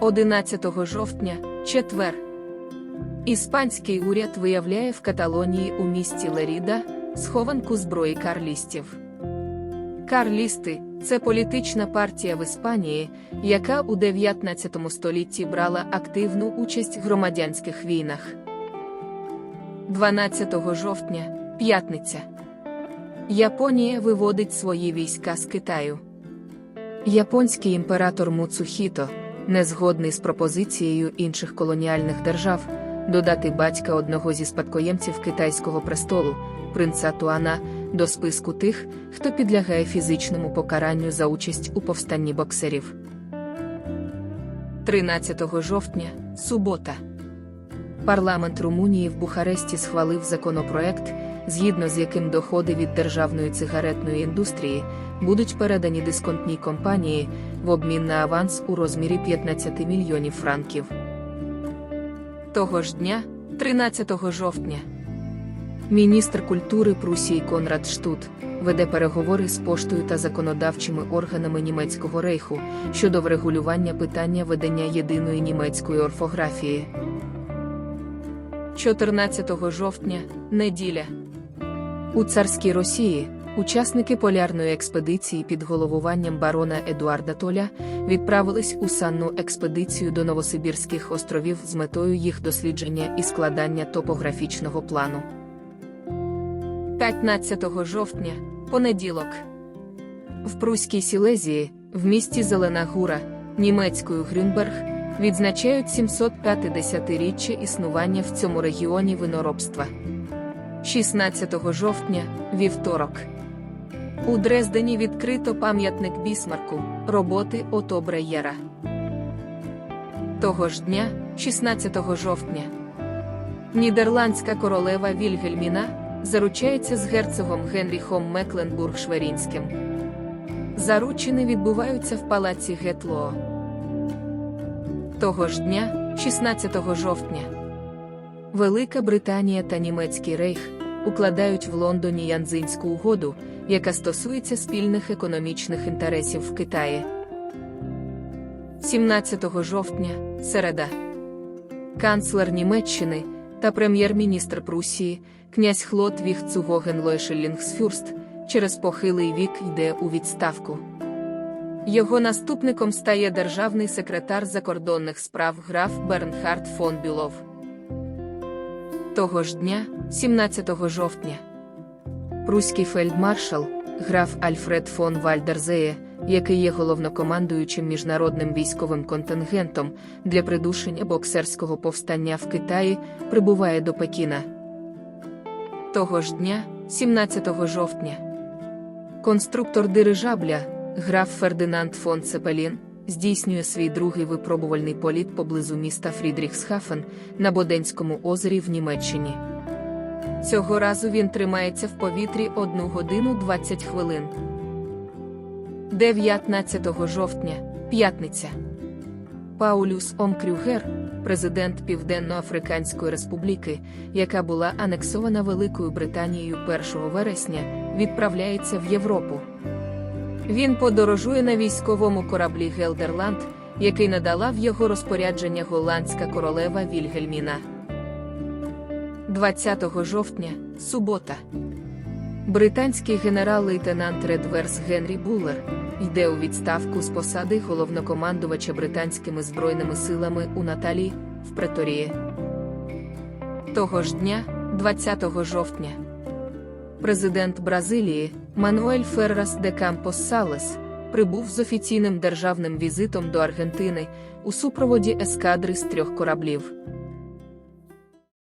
11 жовтня, четвер. Іспанський уряд виявляє в Каталонії у місті Леріда схованку зброї карлістів. Карлісти це політична партія в Іспанії, яка у 19 столітті брала активну участь в громадянських війнах. 12 жовтня, п'ятниця. Японія виводить свої війська з Китаю. Японський імператор Муцухіто, незгодний з пропозицією інших колоніальних держав, додати батька одного зі спадкоємців китайського престолу, принца Туана, до списку тих, хто підлягає фізичному покаранню за участь у повстанні боксерів. 13 жовтня, субота. Парламент Румунії в Бухаресті схвалив законопроект, згідно з яким доходи від державної цигаретної індустрії будуть передані дисконтній компанії в обмін на аванс у розмірі 15 мільйонів франків. Того ж дня, 13 жовтня, міністр культури Прусії Конрад Штут веде переговори з поштою та законодавчими органами німецького рейху щодо врегулювання питання ведення єдиної німецької орфографії. 14 жовтня, неділя. У царській Росії учасники полярної експедиції під головуванням барона Едуарда Толя відправились у санну експедицію до Новосибірських островів з метою їх дослідження і складання топографічного плану. 15 жовтня, понеділок. В Пруській Сілезії, в місті Зелена Гура, німецькою Грюнберг, відзначають 750-річчя існування в цьому регіоні виноробства. 16 жовтня, вівторок. У Дрездені відкрито пам'ятник Бісмарку, роботи Ото Бреєра. Того ж дня, 16 жовтня, Нідерландська королева Вільгельміна заручається з герцогом Генріхом Мекленбург-Шверінським. Заручини відбуваються в палаці Гетлоо. Того ж дня, 16 жовтня, Велика Британія та Німецький рейх укладають в Лондоні Янзинську угоду, яка стосується спільних економічних інтересів в Китаї. 17 жовтня, середа. Канцлер Німеччини та прем'єр-міністр Прусії, князь Хлодвіг Цугоген Лойшелінгсфюрст, через похилий вік йде у відставку. Його наступником стає державний секретар закордонних справ граф Бернхард фон Бюлов. Того ж дня, 17 жовтня, Пруський фельдмаршал, граф Альфред фон Вальдерзеє, який є головнокомандуючим міжнародним військовим контингентом для придушення боксерського повстання в Китаї, прибуває до Пекіна. Того ж дня, 17 жовтня, конструктор дирижабля, граф Фердинанд фон Цепелін, здійснює свій другий випробувальний політ поблизу міста Фрідріхсхафен на Боденському озері в Німеччині. Цього разу він тримається в повітрі 1 годину 20 хвилин. 19 жовтня, п'ятниця. Паулюс Омкрюгер, президент Південно-Африканської Республіки, яка була анексована Великою Британією 1 вересня, відправляється в Європу. Він подорожує на військовому кораблі Гелдерланд, який надала в його розпорядження голландська королева Вільгельміна. 20 жовтня, субота. Британський генерал-лейтенант Редверс Генрі Буллер йде у відставку з посади головнокомандувача британськими збройними силами у Наталії в Преторії. Того ж дня, 20 жовтня, президент Бразилії Мануель Феррас де Кампос Салес прибув з офіційним державним візитом до Аргентини у супроводі ескадри з трьох кораблів.